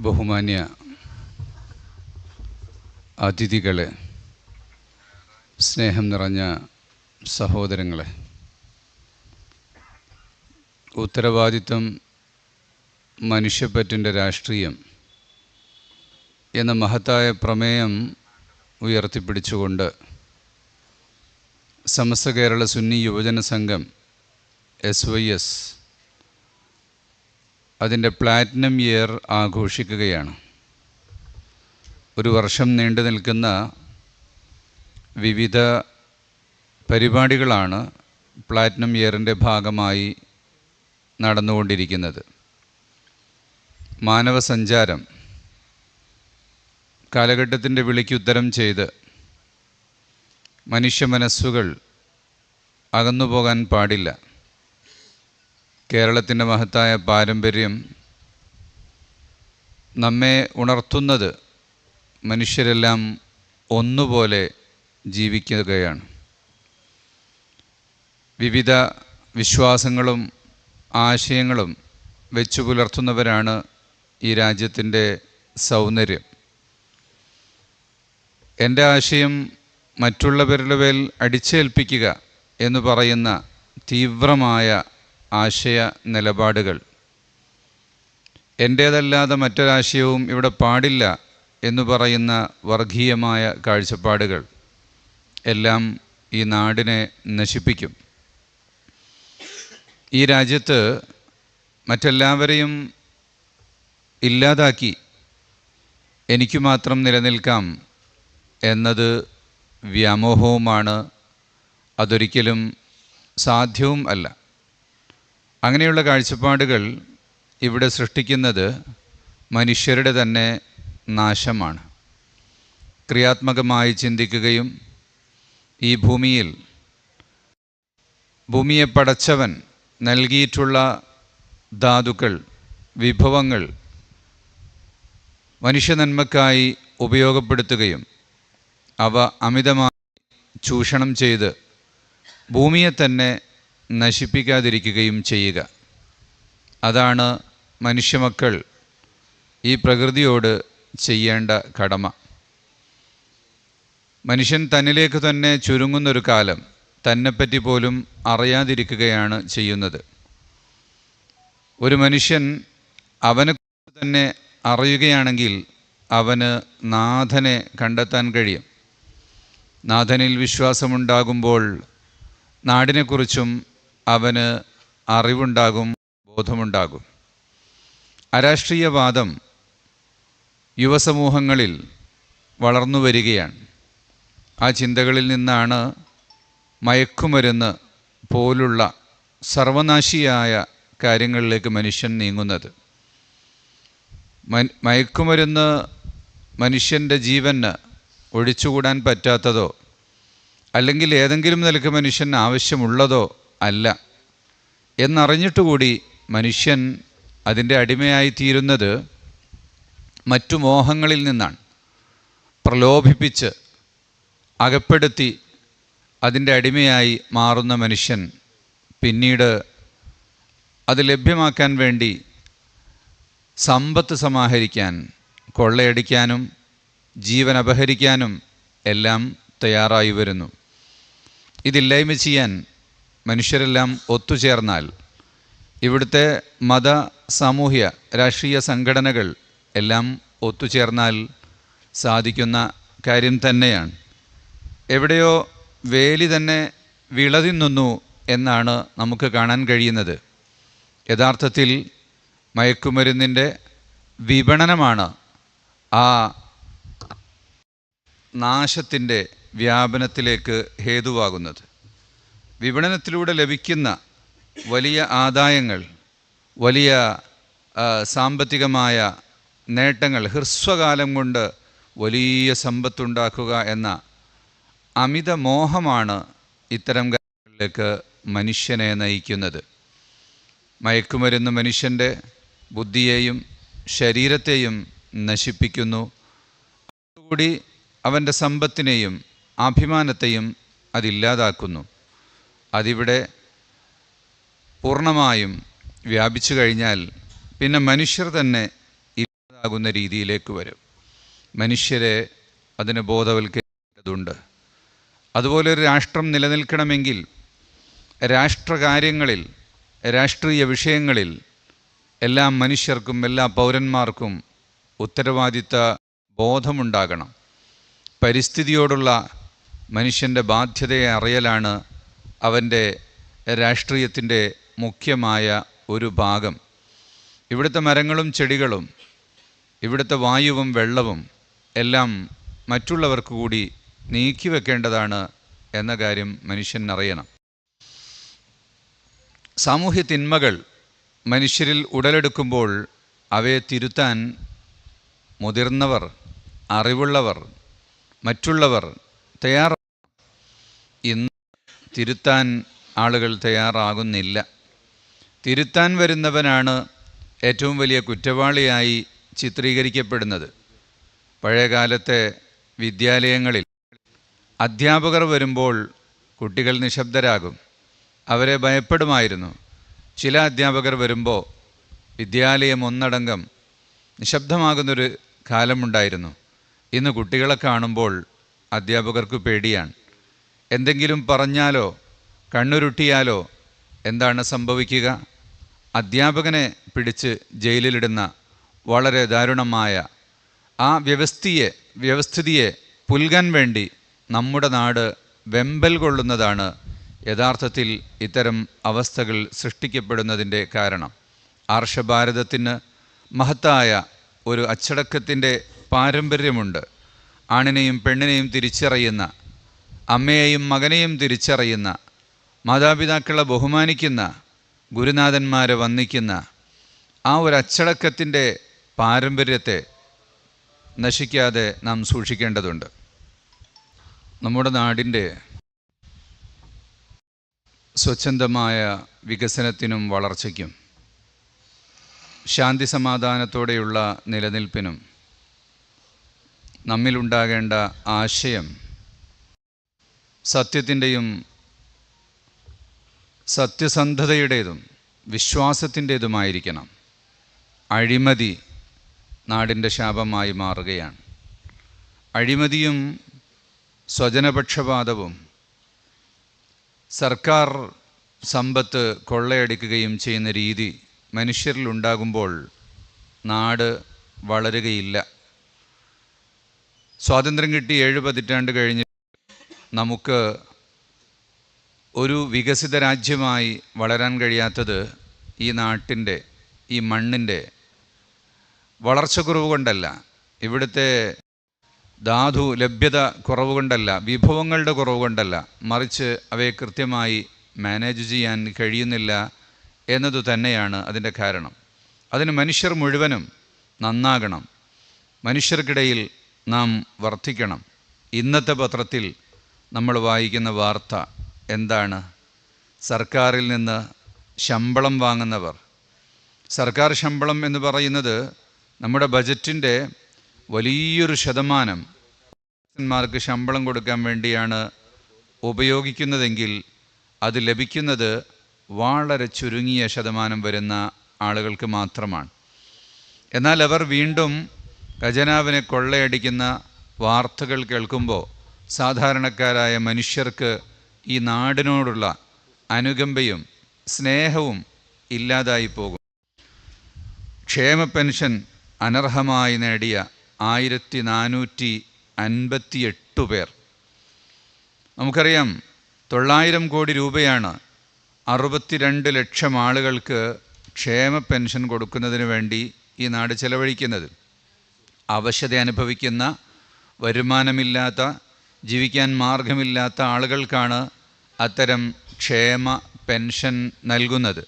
ബഹുമാന്യ അതിഥികളെ സ്നേഹം നിറഞ്ഞ സഹോദരങ്ങളെ ഉത്തരവാദിത്വം മനുഷ്യപ്പറ്റിന്റെ രാഷ്ട്രീയം എന്ന മഹത്തായ പ്രമേയം ഉയർത്തിപ്പിടിച്ചുകൊണ്ട് സമസ്ത Kerala Sunni Yuvajana Sangham S Y S അതിന്റെ പ്ലാറ്റിനം ഇയർ ആഘോഷിക്കുകയാണ്. ഒരു വർഷം നീണ്ടു നിൽക്കുന്ന വിവിധ പരിപാടികളാണ് പ്ലാറ്റിനം ഇയറിന്റെ ഭാഗമായി നടന്നുകൊണ്ടിരിക്കുന്നത്. മാനവസഞ്ചാരം കാലഘട്ടത്തിന്റെ വിളിക്കുത്തരം ചെയ്ത് മനുഷ്യ മനസ്സുകൾ അകന്നുപോകാൻ പാടില്ല. കേരളത്തിന്റെ മഹത്തായ പാരമ്പര്യം നമ്മെ ഉണർത്തുന്നത് മനുഷ്യരെല്ലാം ഒന്നുപോലെ ജീവിക്കുകയാണ്. വിവിധ വിശ്വാസങ്ങളും ആശയങ്ങളും വെച്ചു പുലർത്തുന്നവരാണ് ഈ രാജ്യത്തിന്റെ സൗന്ദര്യം. എന്റെ ആശയം മറ്റുള്ളവരുടെ മേൽ അടിച്ചേൽപ്പിക്കുക എന്ന് പറയുന്ന തീവ്രമായ ആശയ നിലപാടുകൾ എന്റേതല്ലാതെ മറ്റൊരാശയവും ഇവിടെ പാടില്ല എന്ന് പറയുന്ന വർഗീയമായ കാഴ്ചപ്പാടുകൾ എല്ലാം ഈ നാടിനെ നശിപ്പിക്കും. ഈ രാജ്യത്ത് മറ്റെല്ലാവരെയും ഇല്ലാതാക്കി എനിക്ക് മാത്രം നിലനിൽക്കാം എന്നത് വ്യാമോഹവുമാണ്. അതൊരിക്കലും സാധ്യവും അല്ല. അങ്ങനെയുള്ള കാഴ്ചപ്പാടുകൾ ഇവിടെ സൃഷ്ടിക്കുന്നത് മനുഷ്യരുടെ തന്നെ നാശമാണ്. ക്രിയാത്മകമായി ചിന്തിക്കുകയും ഈ ഭൂമിയിൽ ഭൂമിയെ പടച്ചവൻ നൽകിയിട്ടുള്ള ധാതുക്കൾ വിഭവങ്ങൾ മനുഷ്യനന്മക്കായി ഉപയോഗപ്പെടുത്തുകയും അവ അമിതമായി ചൂഷണം ചെയ്ത് ഭൂമിയെ തന്നെ നശിപ്പിക്കാതിരിക്കുകയും ചെയ്യുക. അതാണ് മനുഷ്യമക്കൾ ഈ പ്രകൃതിയോട് ചെയ്യേണ്ട കടമ. മനുഷ്യൻ തന്നിലേക്ക് തന്നെ ചുരുങ്ങുന്നൊരു കാലം തന്നെപ്പറ്റി പോലും അറിയാതിരിക്കുകയാണ് ചെയ്യുന്നത്. ഒരു മനുഷ്യൻ അവനെ തന്നെ അറിയുകയാണെങ്കിൽ അവന് നാഥനെ കണ്ടെത്താൻ കഴിയും. നാഥനിൽ വിശ്വാസമുണ്ടാകുമ്പോൾ നാടിനെക്കുറിച്ചും അവന് അറിവുണ്ടാകും ബോധമുണ്ടാകും. അരാഷ്ട്രീയവാദം യുവസമൂഹങ്ങളിൽ വളർന്നു വരികയാണ്. ആ ചിന്തകളിൽ നിന്നാണ് മയക്കുമരുന്ന് പോലുള്ള സർവനാശിയായ കാര്യങ്ങളിലേക്ക് മനുഷ്യൻ നീങ്ങുന്നത്. മയക്കുമരുന്ന് മനുഷ്യന്റെ ജീവന് ഒഴിച്ചുകൂടാൻ പറ്റാത്തതോ അല്ലെങ്കിൽ ഏതെങ്കിലും നിലയ്ക്ക് മനുഷ്യന് ആവശ്യമുള്ളതോ അല്ല. എന്നറിഞ്ഞിട്ടുകൂടി മനുഷ്യൻ അതിന്റെ അടിമയായിത്തീരുന്നത് മറ്റു മോഹങ്ങളിൽ നിന്നാണ്. പ്രലോഭിപ്പിച്ച് അകപ്പെടുത്തി അതിന്റെ അടിമയായി മാറുന്ന മനുഷ്യൻ പിന്നീട് അത് ലഭ്യമാക്കാൻ വേണ്ടി സമ്പത്ത് സമാഹരിക്കാൻ കൊള്ളയടിക്കാനും ജീവൻ അപഹരിക്കാനും എല്ലാം തയ്യാറായി വരുന്നു. ഇതില്ലായ്മ ചെയ്യാൻ മനുഷ്യരെല്ലാം ഒത്തുചേർന്നാൽ ഇവിടുത്തെ മത സാമൂഹ്യ രാഷ്ട്രീയ സംഘടനകൾ എല്ലാം ഒത്തുചേർന്നാൽ സാധിക്കുന്ന കാര്യം തന്നെയാണ്. എവിടെയോ വേലി തന്നെ വിളതിന്നുന്നു എന്നാണ് നമുക്ക് കാണാൻ കഴിയുന്നത്. യഥാർത്ഥത്തിൽ മയക്കുമരുന്നിന്റെ വിപണനമാണ് ആ നാശത്തിന്റെ വ്യാപനത്തിലേക്ക് ഹേതുവാകുന്നത്. വിപണനത്തിലൂടെ ലഭിക്കുന്ന വലിയ ആദായങ്ങൾ വലിയ സാമ്പത്തികമായ നേട്ടങ്ങൾ ഹ്രസ്വകാലം കൊണ്ട് വലിയ സമ്പത്തുണ്ടാക്കുക എന്ന അമിത മോഹമാണ് ഇത്തരം കാര്യങ്ങളിലേക്ക് മനുഷ്യനെ നയിക്കുന്നത്. മയക്കുമരുന്ന് മനുഷ്യന്റെ ബുദ്ധിയെയും ശരീരത്തെയും നശിപ്പിക്കുന്നു. അതുകൂടി അവന്റെ സമ്പത്തിനെയും അഭിമാനത്തെയും അതില്ലാതാക്കുന്നു അതിവിടെ പൂർണമായും വ്യാപിച്ചു കഴിഞ്ഞാൽ പിന്നെ മനുഷ്യർ തന്നെ ഇല്ലാതാകുന്ന രീതിയിലേക്ക് വരും. മനുഷ്യരെ അതിന് ബോധവൽക്കരിക്കേണ്ടതുണ്ട്. അതുപോലെ ഒരു രാഷ്ട്രം നിലനിൽക്കണമെങ്കിൽ രാഷ്ട്രകാര്യങ്ങളിൽ രാഷ്ട്രീയ വിഷയങ്ങളിൽ എല്ലാ മനുഷ്യർക്കും എല്ലാ പൗരന്മാർക്കും ഉത്തരവാദിത്ത ബോധമുണ്ടാകണം. പരിസ്ഥിതിയോടുള്ള മനുഷ്യന്റെ ബാധ്യതയെ അറിയലാണ് അവന്റെ രാഷ്ട്രീയത്തിന്റെ മുഖ്യമായ ഒരു ഭാഗം. ഇവിടുത്തെ മരങ്ങളും ചെടികളും ഇവിടുത്തെ വായുവും വെള്ളവും എല്ലാം മറ്റുള്ളവർക്ക് കൂടി നീക്കി വെക്കേണ്ടതാണ് എന്ന കാര്യം മനുഷ്യൻ അറിയണം. സാമൂഹ്യ തിന്മകൾ മനുഷ്യരിൽ ഉടലെടുക്കുമ്പോൾ അവയെ തിരുത്താൻ മുതിർന്നവർ അറിവുള്ളവർ മറ്റുള്ളവർ തയ്യാറ ഇന്ന് തിരുത്താൻ ആളുകൾ തയ്യാറാകുന്നില്ല. തിരുത്താൻ വരുന്നവനാണ് ഏറ്റവും വലിയ കുറ്റവാളിയായി ചിത്രീകരിക്കപ്പെടുന്നത്. പഴയകാലത്തെ വിദ്യാലയങ്ങളിൽ അധ്യാപകർ വരുമ്പോൾ കുട്ടികൾ നിശബ്ദരാകും. അവരെ ഭയപ്പെടുമായിരുന്നു. ചില അധ്യാപകർ വരുമ്പോൾ വിദ്യാലയം ഒന്നടങ്കം നിശബ്ദമാകുന്നൊരു കാലമുണ്ടായിരുന്നു. ഇന്ന് കുട്ടികളെ കാണുമ്പോൾ അധ്യാപകർക്ക് പേടിയാണ്. എന്തെങ്കിലും പറഞ്ഞാലോ കണ്ണുരുട്ടിയാലോ എന്താണ് സംഭവിക്കുക? അധ്യാപകനെ പിടിച്ച് ജയിലിലിടുന്ന വളരെ ദാരുണമായ ആ വ്യവസ്ഥയെ വ്യവസ്ഥിതിയെ പുൽകാൻ വേണ്ടി നമ്മുടെ നാട് വെമ്പൽ കൊള്ളുന്നതാണ് യഥാർത്ഥത്തിൽ ഇത്തരം അവസ്ഥകൾ സൃഷ്ടിക്കപ്പെടുന്നതിന്റെ കാരണം. ആർഷഭാരതത്തിന് മഹത്തായ ഒരു അച്ചടക്കത്തിന്റെ പാരമ്പര്യമുണ്ട്. ആണിനെയും പെണ്ണിനെയും തിരിച്ചറിയുന്ന അമ്മയെയും മകനെയും തിരിച്ചറിയുന്ന മാതാപിതാക്കളെ ബഹുമാനിക്കുന്ന ഗുരുനാഥന്മാരെ വന്ദിക്കുന്ന ആ ഒരു അച്ചടക്കത്തിന്റെ പാരമ്പര്യത്തെ നശിക്കാതെ നാം സൂക്ഷിക്കേണ്ടതുണ്ട്. നമ്മുടെ നാടിന്റെ സ്വച്ഛന്തമായ വികസനത്തിനും വളർച്ചയ്ക്കും ശാന്തി സമാധാനത്തോടെയുള്ള നിലനിൽപ്പിനും നമ്മിലുണ്ടാകേണ്ട ആശയം സത്യത്തിന്റെയും സത്യസന്ധതയുടേതും വിശ്വാസത്തിന്റേതുമായിരിക്കണം. അഴിമതി നാടിന്റെ ശാപമായി മാറുകയാണ്. അഴിമതിയും സ്വജനപക്ഷപാതവും സർക്കാർ സമ്പത്ത് കൊള്ളയടിക്കുകയും ചെയ്യുന്ന രീതി മനുഷ്യരിലുണ്ടാകുമ്പോൾ നാട് വളരുകയില്ല. സ്വാതന്ത്ര്യം കിട്ടി ഏഴ് പതിറ്റാണ്ട് കഴിഞ്ഞ് നമുക്ക് ഒരു വികസിത രാജ്യമായി വളരാൻ കഴിയാത്തത് ഈ നാട്ടിന്റെ ഈ മണ്ണിന്റെ വളർച്ചക്കുറവ് കൊണ്ടല്ല. ഇവിടുത്തെ ധാതു ലഭ്യത കുറവ് കൊണ്ടല്ല വിഭവങ്ങളുടെ കുറവ് കൊണ്ടല്ല. മറിച്ച് അവയെ കൃത്യമായി മാനേജ് ചെയ്യാൻ കഴിയുന്നില്ല എന്നതു തന്നെയാണ് അതിന്റെ കാരണം. അതിന് മനുഷ്യർ മുഴുവനും നന്നാകണം. മനുഷ്യർക്കിടയിൽ നാം വർദ്ധിക്കണം ഇന്നത്തെ പത്രത്തിൽ നമ്മൾ വായിക്കുന്ന വാർത്ത എന്താണ്? സർക്കാരിൽ നിന്ന് ശമ്പളം വാങ്ങുന്നവർ. സർക്കാർ ശമ്പളം എന്ന് പറയുന്നത് നമ്മുടെ ബജറ്റിന്റെ വലിയൊരു ശതമാനം മാർക്ക് ശമ്പളം കൊടുക്കാൻ വേണ്ടിയാണ് ഉപയോഗിക്കുന്നതെങ്കിൽ അത് ലഭിക്കുന്നത് വളരെ ചുരുങ്ങിയ ശതമാനം വരുന്ന ആളുകൾക്ക് മാത്രമാണ്. എന്നാൽ അവർ വീണ്ടും ഖജനാവിനെ കൊള്ളയടിക്കുന്ന വാർത്തകൾ കേൾക്കുമ്പോൾ സാധാരണക്കാരായ മനുഷ്യർക്ക് ഈ നാടിനോടുള്ള അനുകമ്പയും സ്നേഹവും ഇല്ലാതായി പോകും. ക്ഷേമ പെൻഷൻ അനർഹമായി നേടിയ ആയിരത്തി നാനൂറ്റി അൻപത്തി എട്ട് പേർ. നമുക്കറിയാം തൊള്ളായിരം കോടി രൂപയാണ് അറുപത്തിരണ്ട് ലക്ഷം ആളുകൾക്ക് ക്ഷേമ പെൻഷൻ കൊടുക്കുന്നതിന് വേണ്ടി ഈ നാട് ചെലവഴിക്കുന്നത്. അവശത അനുഭവിക്കുന്ന വരുമാനമില്ലാത്ത ജീവിക്കാൻ മാർഗമില്ലാത്ത ആളുകൾക്കാണ് അത്തരം ക്ഷേമ പെൻഷൻ നൽകുന്നത്.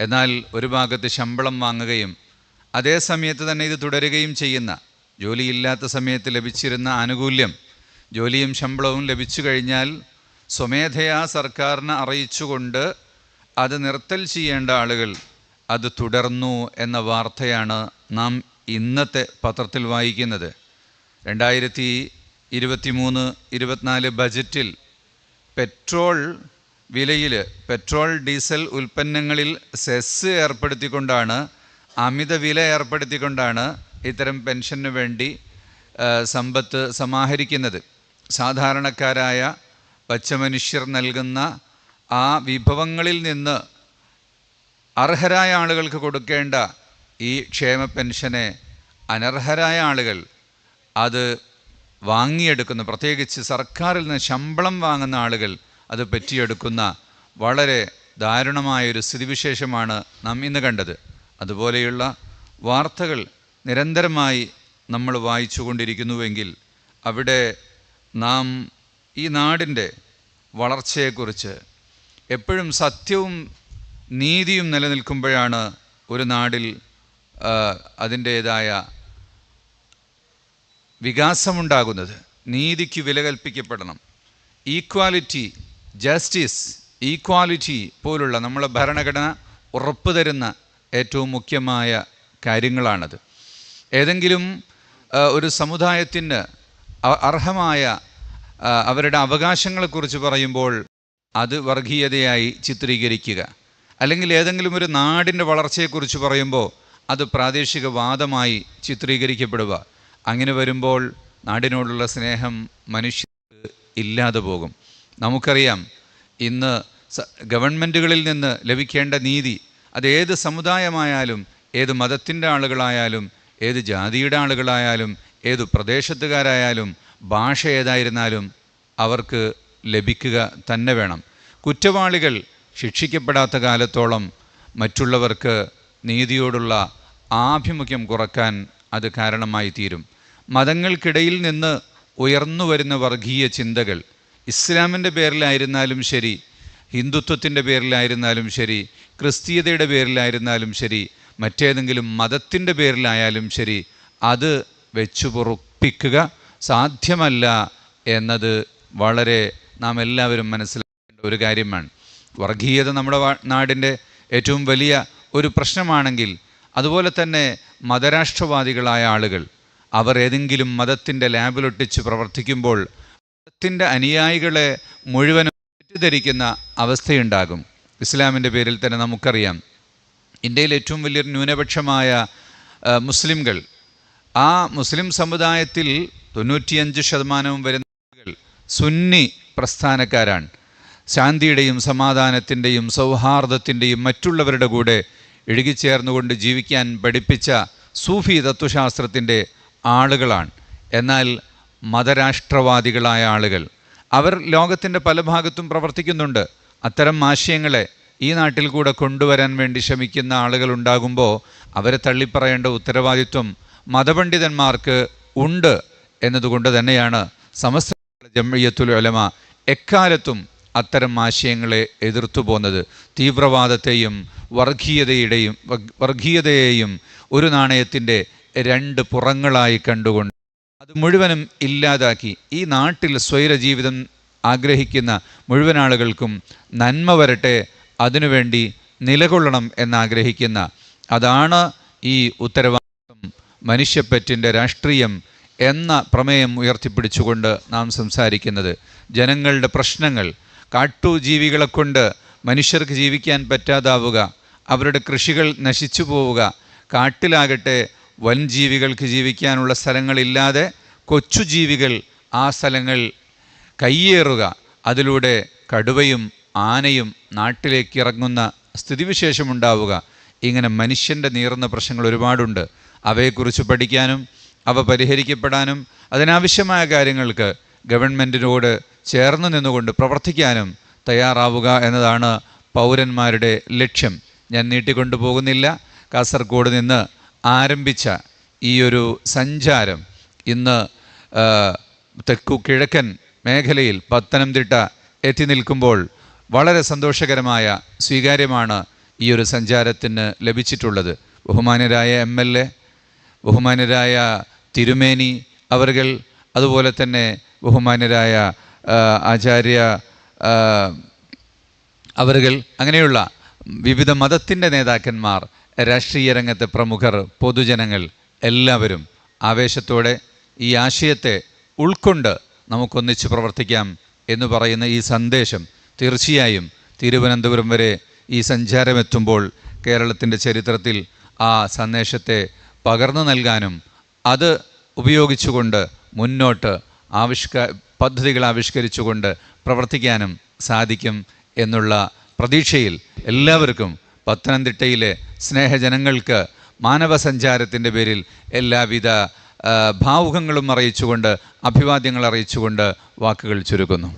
എന്നാൽ ഒരു ഭാഗത്ത് ശമ്പളം വാങ്ങുകയും അതേ സമയത്ത് തന്നെ ഇത് തുടരുകയും ചെയ്യുന്ന ജോലിയില്ലാത്ത സമയത്ത് ലഭിച്ചിരുന്ന ആനുകൂല്യം ജോലിയും ശമ്പളവും ലഭിച്ചു കഴിഞ്ഞാൽ സ്വമേധയാ സർക്കാരിനെ അറിയിച്ചുകൊണ്ട് അത് നിർത്തൽ ചെയ്യേണ്ട ആളുകൾ അത് തുടർന്നു എന്ന വാർത്തയാണ് നാം ഇന്നത്തെ പത്രത്തിൽ വായിക്കുന്നത്. രണ്ടായിരത്തി ഇരുപത്തി മൂന്ന് ഇരുപത്തിനാല് ബജറ്റിൽ പെട്രോൾ വിലയിൽ പെട്രോൾ ഡീസൽ ഉൽപ്പന്നങ്ങളിൽ സെസ് ഏർപ്പെടുത്തിക്കൊണ്ടാണ് അമിത വില ഏർപ്പെടുത്തിക്കൊണ്ടാണ് ഇത്തരം പെൻഷന് വേണ്ടി സമ്പത്ത് സമാഹരിക്കുന്നത്. സാധാരണക്കാരായ പച്ചമനുഷ്യർ നൽകുന്ന ആ വിഭവങ്ങളിൽ നിന്ന് അർഹരായ ആളുകൾക്ക് കൊടുക്കേണ്ട ഈ ക്ഷേമ പെൻഷനെ അനർഹരായ ആളുകൾ അത് വാങ്ങിയെടുക്കുന്ന പ്രത്യേകിച്ച് സർക്കാരിൽ നിന്ന് ശമ്പളം വാങ്ങുന്ന ആളുകൾ അത് പറ്റിയെടുക്കുന്ന വളരെ ദാരുണമായൊരു സ്ഥിതിവിശേഷമാണ് നാം ഇന്ന് കണ്ടത്. അതുപോലെയുള്ള വാർത്തകൾ നിരന്തരമായി നമ്മൾ വായിച്ചു കൊണ്ടിരിക്കുന്നുവെങ്കിൽ അവിടെ നാം ഈ നാടിന്റെ വളർച്ചയെക്കുറിച്ച് എപ്പോഴും സത്യവും നീതിയും നിലനിൽക്കുമ്പോഴാണ് ഒരു നാടിൽ അതിന്റേതായ വികാസമുണ്ടാകുന്നത്. നീതിക്ക് വില കൽപ്പിക്കപ്പെടണം. ഈക്വാലിറ്റി ജസ്റ്റിസ് ഈക്വാലിറ്റി പോലുള്ള നമ്മളെ ഭരണഘടന ഉറപ്പു തരുന്ന ഏറ്റവും മുഖ്യമായ കാര്യങ്ങളാണത്. ഏതെങ്കിലും ഒരു സമുദായത്തിന് അർഹമായ അവരുടെ അവകാശങ്ങളെക്കുറിച്ച് പറയുമ്പോൾ അത് വർഗീയതയായി ചിത്രീകരിക്കുക. അല്ലെങ്കിൽ ഏതെങ്കിലും ഒരു നാടിന്റെ വളർച്ചയെക്കുറിച്ച് പറയുമ്പോൾ അത് പ്രാദേശിക വാദമായി ചിത്രീകരിക്കപ്പെടുക. അങ്ങനെ വരുമ്പോൾ നാടിനോടുള്ള സ്നേഹം മനുഷ്യർക്ക് ഇല്ലാതെ പോകും. നമുക്കറിയാം ഇന്ന് ഗവൺമെന്റുകളിൽ നിന്ന് ലഭിക്കേണ്ട നീതി അത് ഏത് സമുദായമായാലും ഏത് മതത്തിന്റെ ആളുകളായാലും ഏത് ജാതിയുടെ ആളുകളായാലും ഏത് പ്രദേശത്തുകാരായാലും ഭാഷ ഏതായിരുന്നാലും അവർക്ക് ലഭിക്കുക തന്നെ വേണം. കുറ്റവാളികൾ ശിക്ഷിക്കപ്പെടാത്ത കാലത്തോളം മറ്റുള്ളവർക്ക് നീതിയോടുള്ള ആഭിമുഖ്യം കുറയ്ക്കാൻ അത് കാരണമായി തീരും മതങ്ങൾക്കിടയിൽ നിന്ന് ഉയർന്നു വരുന്ന വർഗീയ ചിന്തകൾ ഇസ്ലാമിന്റെ പേരിലായിരുന്നാലും ശരി ഹിന്ദുത്വത്തിന്റെ പേരിലായിരുന്നാലും ശരി ക്രിസ്തീയതയുടെ പേരിലായിരുന്നാലും ശരി മറ്റേതെങ്കിലും മതത്തിന്റെ പേരിലായാലും ശരി അത് വെച്ചു പൊറുപ്പിക്കുക സാധ്യമല്ല എന്നത് വളരെ നാം എല്ലാവരും മനസ്സിലാക്കേണ്ട ഒരു കാര്യമാണ്. വർഗീയത നമ്മുടെ നാടിന്റെ ഏറ്റവും വലിയ ഒരു പ്രശ്നമാണെങ്കിൽ അതുപോലെ തന്നെ മതരാഷ്ട്രവാദികളായ ആളുകൾ അവർ ഏതെങ്കിലും മതത്തിന്റെ ലാബിലൊട്ടിച്ച് പ്രവർത്തിക്കുമ്പോൾ മതത്തിന്റെ അനുയായികളെ മുഴുവനും തെറ്റിദ്ധരിക്കുന്ന അവസ്ഥയുണ്ടാകും. ഇസ്ലാമിന്റെ പേരിൽ തന്നെ നമുക്കറിയാം. ഇന്ത്യയിൽ ഏറ്റവും വലിയൊരു ന്യൂനപക്ഷമായ മുസ്ലിംകൾ. ആ മുസ്ലിം സമുദായത്തിൽ തൊണ്ണൂറ്റിയഞ്ച് ശതമാനവും വരുന്ന സുന്നി പ്രസ്ഥാനക്കാരാണ്. ശാന്തിയുടെയും സമാധാനത്തിന്റെയും സൗഹാർദ്ദത്തിന്റെയും മറ്റുള്ളവരുടെ കൂടെ ഇഴുകിച്ചേർന്നുകൊണ്ട് ജീവിക്കാൻ പഠിപ്പിച്ച സൂഫി തത്വശാസ്ത്രത്തിന്റെ ആളുകളാണ്. എന്നാൽ മതരാഷ്ട്രവാദികളായ ആളുകൾ. അവർ ലോകത്തിന്റെ പല ഭാഗത്തും പ്രവർത്തിക്കുന്നുണ്ട്. അത്തരം ആശയങ്ങളെ ഈ നാട്ടിൽ കൂടെ കൊണ്ടുവരാൻ വേണ്ടി ശ്രമിക്കുന്ന ആളുകൾ ഉണ്ടാകുമ്പോൾ അവരെ തള്ളിപ്പറയേണ്ട ഉത്തരവാദിത്വം മതപണ്ഡിതന്മാർക്ക് ഉണ്ട് എന്നതുകൊണ്ട് തന്നെയാണ് സമസ്ത ജംഇയ്യത്തുൽ ഉലമ എക്കാലത്തും അത്തരം ആശയങ്ങളെ എതിർത്തു പോന്നത്. തീവ്രവാദത്തെയും വർഗീയതയുടെയും വർഗീയതയെയും ഒരു നാണയത്തിന്റെ രണ്ട് പുറങ്ങളായി കണ്ടുകൊണ്ട് അത് മുഴുവനും ഇല്ലാതാക്കി. ഈ നാട്ടിൽ സ്വൈരജീവിതം ആഗ്രഹിക്കുന്ന മുഴുവൻ ആളുകൾക്കും നന്മ വരട്ടെ അതിനുവേണ്ടി നിലകൊള്ളണം എന്നാഗ്രഹിക്കുന്ന അതാണ് ഈ ഉത്തരവാദിത്വം മനുഷ്യപ്പറ്റിന്റെ രാഷ്ട്രീയം എന്ന പ്രമേയം ഉയർത്തിപ്പിടിച്ചുകൊണ്ട് നാം സംസാരിക്കുന്നത്. ജനങ്ങളുടെ പ്രശ്നങ്ങൾ കാട്ടുജീവികളെ കൊണ്ട് മനുഷ്യർക്ക് ജീവിക്കാൻ പറ്റാതാവുക അവരുടെ കൃഷികൾ നശിച്ചു പോവുക കാട്ടിലാകട്ടെ വൻജീവികൾക്ക് ജീവിക്കാനുള്ള സ്ഥലങ്ങളില്ലാതെ കൊച്ചുജീവികൾ ആ സ്ഥലങ്ങൾ കയ്യേറുക അതിലൂടെ കടുവയും ആനയും നാട്ടിലേക്ക് ഇറങ്ങുന്ന സ്ഥിതിവിശേഷമുണ്ടാവുക. ഇങ്ങനെ മനുഷ്യന്റെ നീറുന്ന പ്രശ്നങ്ങൾ ഒരുപാടുണ്ട്. അവയെക്കുറിച്ച് പഠിക്കാനും അവ പരിഹരിക്കപ്പെടാനും അതിനാവശ്യമായ കാര്യങ്ങൾക്ക് ഗവൺമെന്റിനോട് ചേർന്ന് നിന്നുകൊണ്ട് പ്രവർത്തിക്കാനും തയ്യാറാവുക എന്നതാണ് പൗരന്മാരുടെ ലക്ഷ്യം. ഞാൻ നീട്ടിക്കൊണ്ടു പോകുന്നില്ല കാസർഗോഡ് നിന്ന് ആരംഭിച്ച ഈ ഒരു സഞ്ചാരം ഇന്ന് തെക്കു കിഴക്കൻ മേഖലയിൽ പത്തനംതിട്ട എത്തി നിൽക്കുമ്പോൾ വളരെ സന്തോഷകരമായ സ്വീകാര്യമാണ് ഈ ഒരു സഞ്ചാരത്തിന് ലഭിച്ചിട്ടുള്ളത്. ബഹുമാനരായ എം എൽ എ ബഹുമാന്യരായ തിരുമേനി അവർകൾ അതുപോലെ തന്നെ ബഹുമാന്യരായ ആ, ആചാര്യ അവരുകൾ അങ്ങനെയുള്ള വിവിധ മതത്തിന്റെ നേതാക്കന്മാർ രാഷ്ട്രീയ രംഗത്തെ പ്രമുഖർ പൊതുജനങ്ങൾ എല്ലാവരും ആവേശത്തോടെ ഈ ആശയത്തെ ഉൾക്കൊണ്ട് നമുക്കൊന്നിച്ച് പ്രവർത്തിക്കാം എന്ന് പറയുന്ന ഈ സന്ദേശം തീർച്ചയായും തിരുവനന്തപുരം വരെ ഈ സഞ്ചാരമെത്തുമ്പോൾ കേരളത്തിന്റെ ചരിത്രത്തിൽ ആ സന്ദേശത്തെ പകർന്നു നൽകാനും അത് ഉപയോഗിച്ചുകൊണ്ട് മുന്നോട്ട് ആവിഷ്ക പദ്ധതികൾ ആവിഷ്കരിച്ചുകൊണ്ട് പ്രവർത്തിക്കാനും സാധിക്കും എന്നുള്ള പ്രതീക്ഷയിൽ എല്ലാവർക്കും പത്തനംതിട്ടയിലെ സ്നേഹജനങ്ങൾക്ക് മാനവസഞ്ചാരത്തിന്റെ പേരിൽ എല്ലാവിധ ഭാവുകങ്ങളും അറിയിച്ചുകൊണ്ട് അഭിവാദ്യങ്ങൾ അറിയിച്ചുകൊണ്ട് വാക്കുകൾ ചുരുക്കുന്നു.